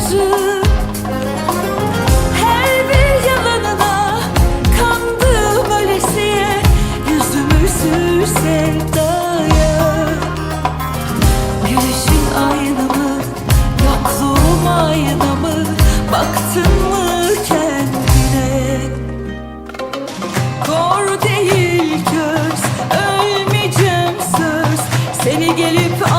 sözü Her bir yalanına kandım ölesiye Yüzümü sür sevdaya. Gülüşün aynamı, yokluğum aynamı Baktın mı kendine? Kor değil göz, ölmeyeceğim söz. Seni gelip